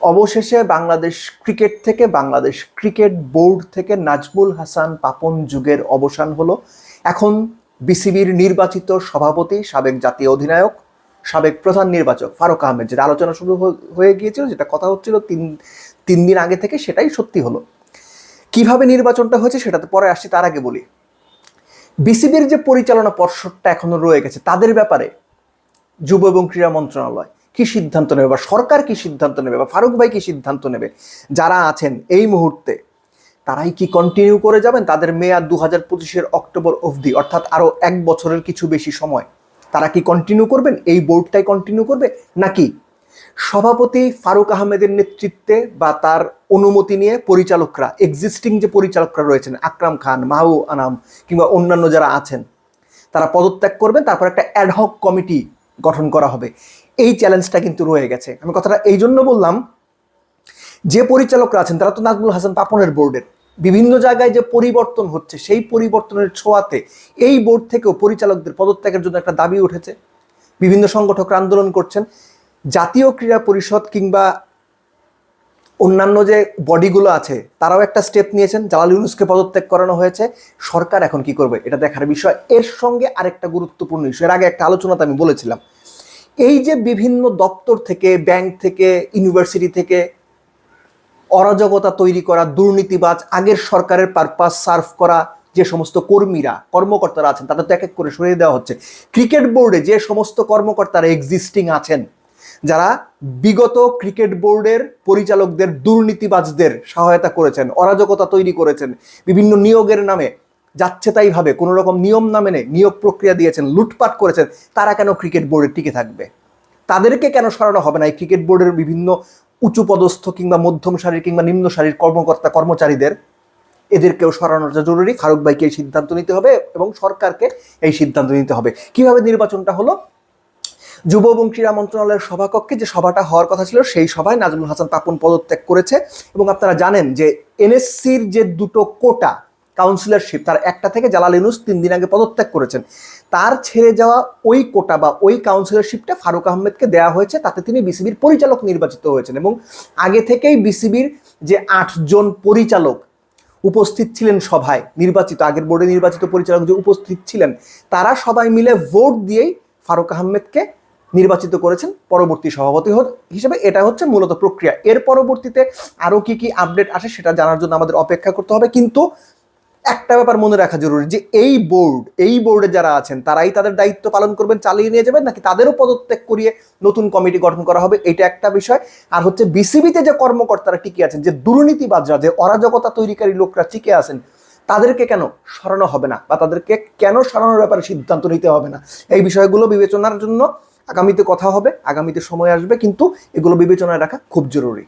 অবশেষে বাংলাদেশ ক্রিকেট থেকে Bangladesh cricket board থেকে নাজমুল হাসান পাপন যুগের অবসান হলো। এখন বিসিবির নির্বাচিত সভাপতি, সাবেক জাতীয় অধিনায়ক, সাবেক প্রধান নির্বাচক ফারুক আহমেদ। যেটা আলোচনা শুরু হয়ে গিয়েছিল, যেটা কথা হচ্ছিল তিন তিন দিন আগে থেকে সেটাই সত্যি হলো। কীভাবে নির্বাচনটা হয়েছে সেটা তো পরে আসছি, তার আগে বলি। বিসিবির যে পরিচালনা পর্ষদটা এখনও রয়ে গেছে, তাদের ব্যাপারে যুব এবং ক্রীড়া মন্ত্রণালয় কি সিদ্ধান্ত নেবে বা সরকার কি সিদ্ধান্ত নেবে বা ফারুক ভাই কি সিদ্ধান্ত নেবে? যারা আছেন এই মুহূর্তে, তারাই কি কন্টিনিউ করে যাবেন? তাদের মেয়াদ দু হাজার পঁচিশের অক্টোবর অবধি, অর্থাৎ আরও এক বছরের কিছু বেশি সময়। তারা কি কন্টিনিউ করবেন? এই বোর্ডটাই কন্টিনিউ করবে? নাকি সভাপতি ফারুক আহমেদের নেতৃত্বে বা তার অনুমতি নিয়ে পরিচালকরা এক্সিস্টিং যে পরিচালকরা রয়েছেন, আকরাম খান মাহবু আনাম কিংবা অন্যান্য যারা আছেন, তারা পদত্যাগ করবেন। তারপর একটা অ্যাডহক কমিটি গঠন করা হবে। এই চ্যালেঞ্জটা কিন্তু রয়ে গেছে। আমি কথাটা এই জন্য বললাম, যে পরিচালকরা আছেন, তারা তো নাজমুল হাসান পাপনের বোর্ডের বিভিন্ন জায়গায় যে পরিবর্তন হচ্ছে, সেই পরিবর্তনের ছোঁয়াতে এই বোর্ড থেকেও পরিচালকদের পদত্যাগের জন্য একটা দাবি উঠেছে। বিভিন্ন সংগঠকরা আন্দোলন করছেন। জাতীয় ক্রীড়া পরিষদ কিংবা অন্যান্য যে বডিগুলো আছে, তারাও একটা স্টেপ নিয়েছেন। জালাল ইউনুসকে পদত্যাগ করানো হয়েছে। সরকার এখন কি করবে, এটা দেখার বিষয়। এর সঙ্গে আরেকটা গুরুত্বপূর্ণ ইস্যু এর আগে একটা আলোচনাতে আমি বলেছিলাম। এই যে বিভিন্ন দপ্তর থেকে ব্যাংক থেকে ইউনিভার্সিটি থেকে অরাজকতা তৈরি করা, দুর্নীতিবাজ, আগের সরকারের পারপাস সার্ভ করা যে সমস্ত কর্মীরা, কর্মকর্তারা আছেন, তাদের তো এক এক করে সরিয়ে দেওয়া হচ্ছে। ক্রিকেট বোর্ডে যে সমস্ত কর্মকর্তারা এক্সিস্টিং আছেন যারা বিগত ক্রিকেট বোর্ডের পরিচালকদের দুর্নীতিবাজদের সহায়তা করেছেন, অরাজকতা তৈরি করেছেন, বিভিন্ন নিয়োগের নামে যাচ্ছে তাই ভাবে কোনো রকম নিয়ম না মেনে নিয়োগ প্রক্রিয়া দিয়েছেন, লুটপাট করেছেন, তারা কেন ক্রিকেট বোর্ডে টিকে থাকবে? তাদেরকে কেন সরানো হবে না এই ক্রিকেট বোর্ডের বিভিন্ন উঁচু পদস্থ কিংবা মধ্যম সারির কিংবা নিম্ন সারির কর্মকর্তা, কর্মচারীদের? এদেরকেও সরানোটা জরুরি, ফারুক ভাইকে এই সিদ্ধান্ত নিতে হবে এবং সরকারকে এই সিদ্ধান্ত নিতে হবে। কীভাবে নির্বাচনটা হলো? যুব এবং ক্রীড়া মন্ত্রণালয়ের সভাকক্ষে যে সভাটা হওয়ার কথা ছিল, সেই সভায় নাজমুল হাসান পাপন পদত্যাগ করেছে। এবং আপনারা জানেন যে এনএসসির যে দুটো কোটা কাউন্সিলরশিপ তার একটা থেকে জালাল ইউনুস তিন দিন আগে পদত্যাগ করেছেন। তার ছেড়ে যাওয়া ওই কোটা বা ওই কাউন্সিলরশিপটা ফারুক আহমেদকে দেওয়া হয়েছে, তাতে তিনি বিসিবির পরিচালক নির্বাচিত হয়েছেন। এবং আগে থেকেই বিসিবির যে আটজন পরিচালক উপস্থিত ছিলেন সভায়, নির্বাচিত, আগের বোর্ডে নির্বাচিত পরিচালক যে উপস্থিত ছিলেন, তারা সবাই মিলে ভোট দিয়েই ফারুক আহমেদকে নির্বাচিত করেছেন পরবর্তী সভাপতি হিসেবে। এটা হচ্ছে মূলত প্রক্রিয়া। এর পরবর্তীতে আরও কি কি আপডেট আসে সেটা জানার জন্য আমাদের অপেক্ষা করতে হবে। কিন্তু একটা ব্যাপার মনে রাখা জরুরি যে এই বোর্ড, এই বোর্ডে যারা আছেন, তারাই তাদের দায়িত্ব পালন করবেন, চালিয়ে নিয়ে যাবেন, নাকি তাদেরও পদত্যাগ করিয়ে নতুন কমিটি গঠন করা হবে? এটা একটা বিষয়। আর হচ্ছে বিসিবিতে যে কর্মকর্তারা টিকে আছেন, যে দুর্নীতিবাজরা, যে অরাজকতা তৈরিকারী লোকরা টিকে আছেন তাদেরকে কেন সরানো হবে না? বা তাদেরকে কেন সরানোর ব্যাপারে সিদ্ধান্ত নিতে হবে না? এই বিষয়গুলো বিবেচনার জন্য আগামীতে কথা হবে, আগামীতে সময় আসবে, কিন্তু এগুলো বিবেচনায় রাখা খুব জরুরি।